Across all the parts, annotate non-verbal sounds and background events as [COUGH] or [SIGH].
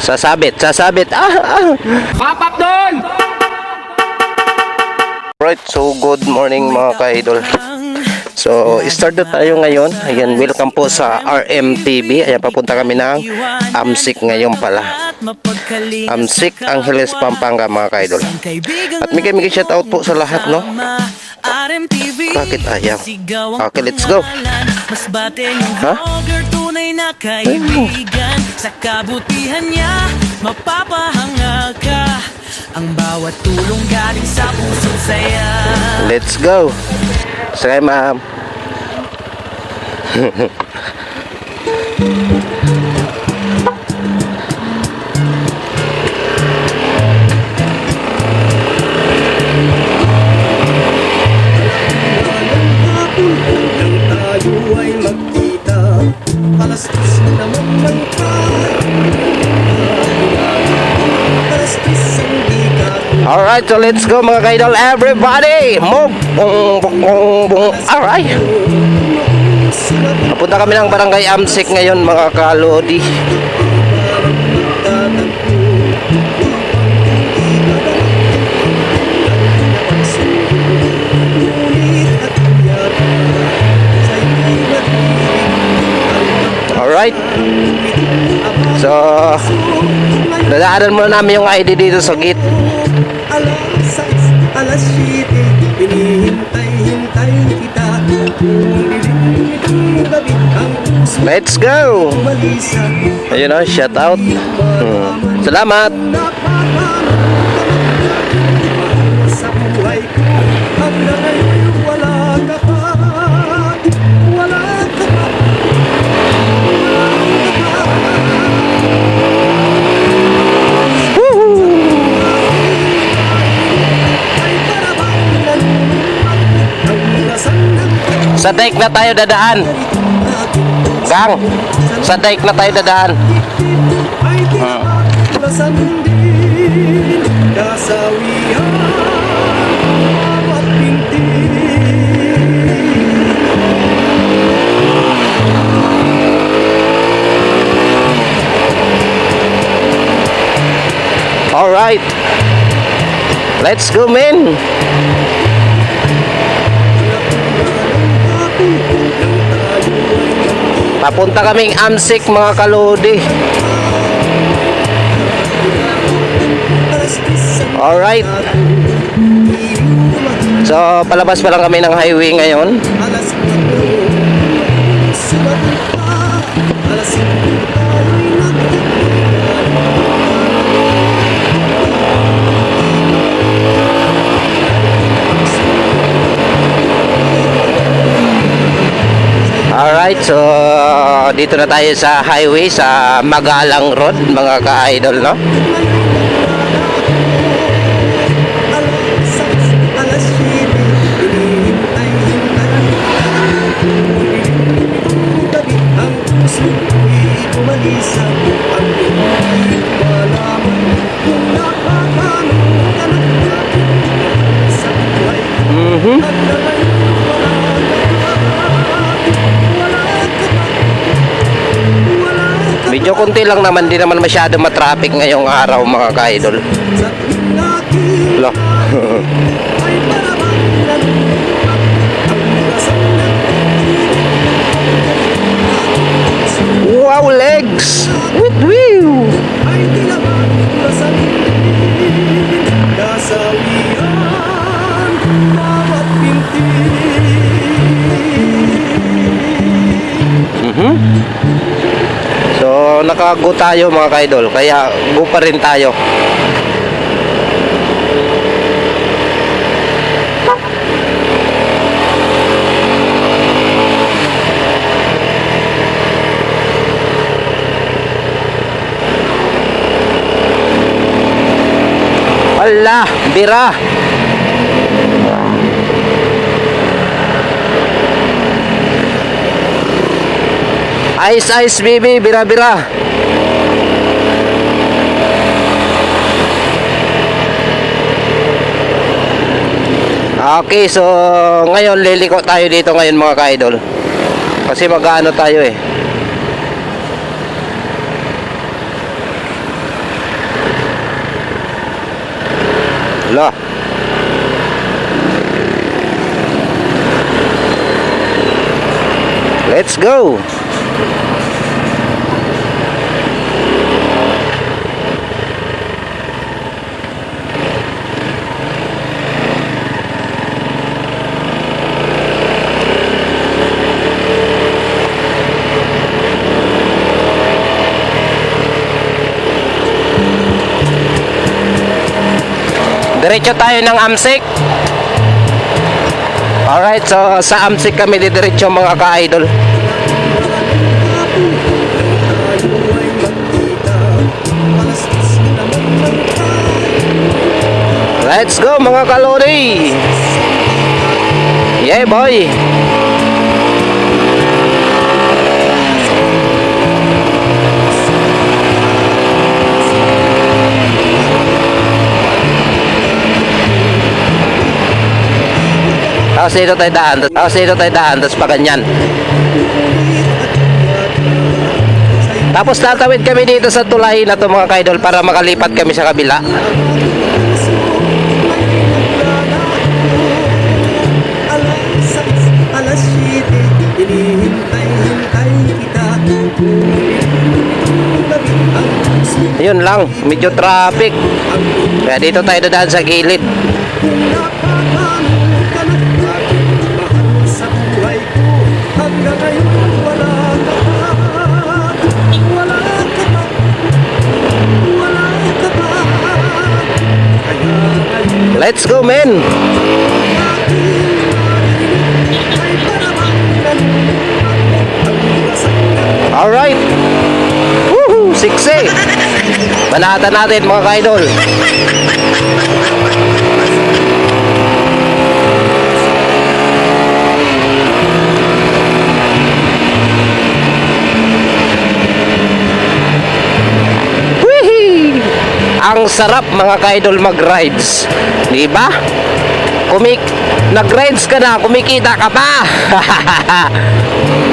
Sasabit, sasabit. Ah, ah. Papak doon! Right, so good morning mga ka-idol. So, start na tayo ngayon. Ayan, welcome po sa RMTV. Ayan, papunta kami ng Amsik ngayon pala. Amsik, Angeles, Pampanga mga ka-idol. At may kami shout out po sa lahat, no? Bakit ayaw? Okay, let's go. Ha? na kaibigan Sa kabutihan niya, mapapahanga ka Ang bawat tulong galing sa pusong saya Let's go. Sige, ma'am. [LAUGHS] Alright, so let's go mga ka-idol. Everybody, move. Alright. Papunta kami ng barangay Amsik ngayon mga kalodi. Alright. So, dadaanan muna namin yung ID dito sa gate. Alas 6, alas 7 Hinihintay-hintay kita Kung dilim itong gabi Ang puso Let's go! Ayun o, shout out. Hmm. Salamat! Sa dike na tayo dadaan. Gang, sa dike na tayo dadaan. at pinti Alright. Let's go, men! Papunta kaming Amsik mga kalodi. Alright. So, palabas pa lang kami ng highway ngayon. Alright, so dito na tayo sa highway sa Magalang Road, mga ka-idol, no? Alas sais, konti lang naman, di naman masyado matraffic ngayong araw, mga ka-idol. Lo. [LAUGHS] wow, legs! With whew! ay So, nakago tayo mga ka-idol, kaya go pa rin tayo. Ala, bira. Ice Ice Baby, bira-bira. Okay, so ngayon liliko tayo dito ngayon mga ka-idol. Kasi mag-ano tayo eh. Hala. Let's go. Diretso tayo ng Amsik. Alright, so sa Amsik kami didiretso mga ka-idol. Let's go mga kalori! Yeah boy! Tapos dito tayo daan, tapos dito tayo daan, tapos pa ganyan. Tapos tatawid kami dito sa tulay na to mga kaidol para makalipat kami sa kabila. Yun lang, medyo traffic. Kaya dito tayo dadaan sa gilid. Napatanong ka na 6 eh. Banatan natin mga kaidol. Ang sarap mga kaidol mag-rides. Di ba? Kumik nag-rides ka na, kumikita ka pa. [LAUGHS]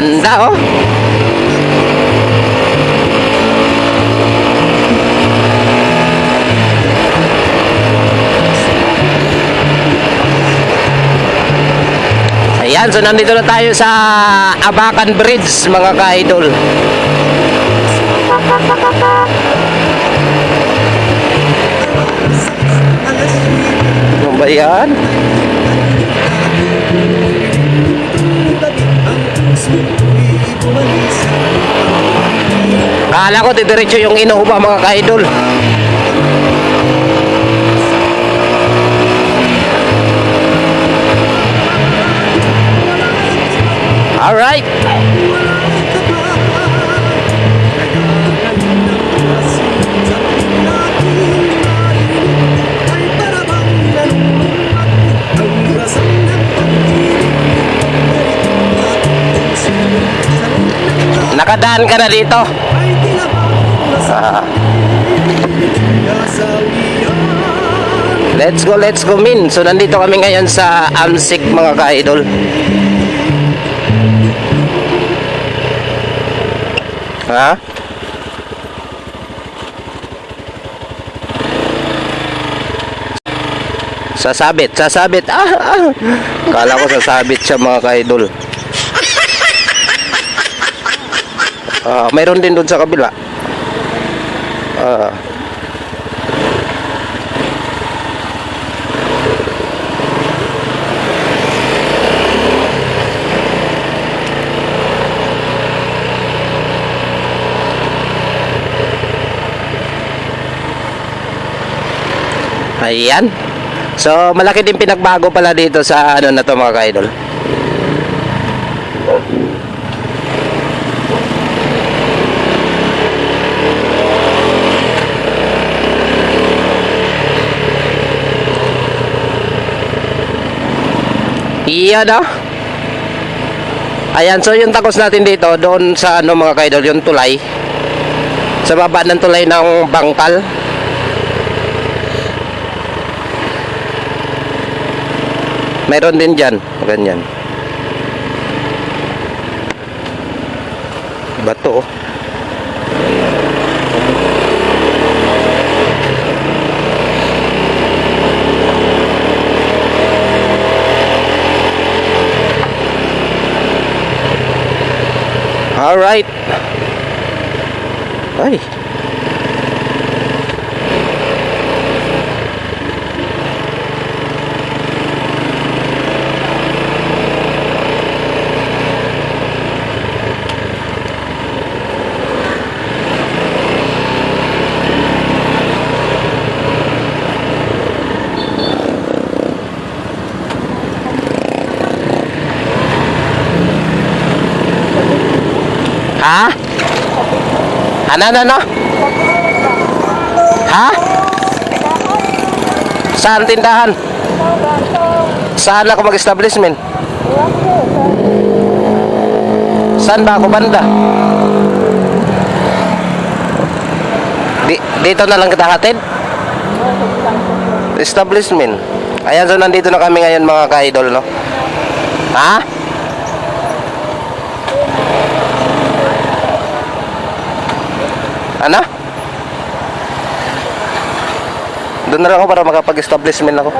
Ganda oh! Ayan, so nandito na tayo sa Abacan Bridge mga ka-idol. alas 7 Ano ba yan? Kala ko didiretso yung inuupa mga ka-idol. Alright. Nakadaan ka na dito. Let's go, let's go min. So nandito kami ngayon sa Amsik mga ka-idol. Ha? Sasabit, sasabit. Ah, ah. Kala ko sasabit siya mga ka-idol. Ah, mayroon din doon sa kabila. Ah. Ayan. So, malaki din pinagbago pala dito sa ano na to mga ka-idol. Iyan oh. Ayan, so yung takos natin dito, doon sa ano mga kaidol, yung tulay. Sa baba ng tulay ng bangkal. Meron din dyan. Ganyan. Bato. oh. Alright. Ay. Ha? Ano, ano, ano? Ha? Saan tindahan? Saan ako mag-establishment? Saan ba ako banda? Di, dito na lang kita hatid? Establishment. Ayan, so nandito na kami ngayon mga ka-idol, no? Ha? Ano? Doon na lang ako para makapag-establishment ako.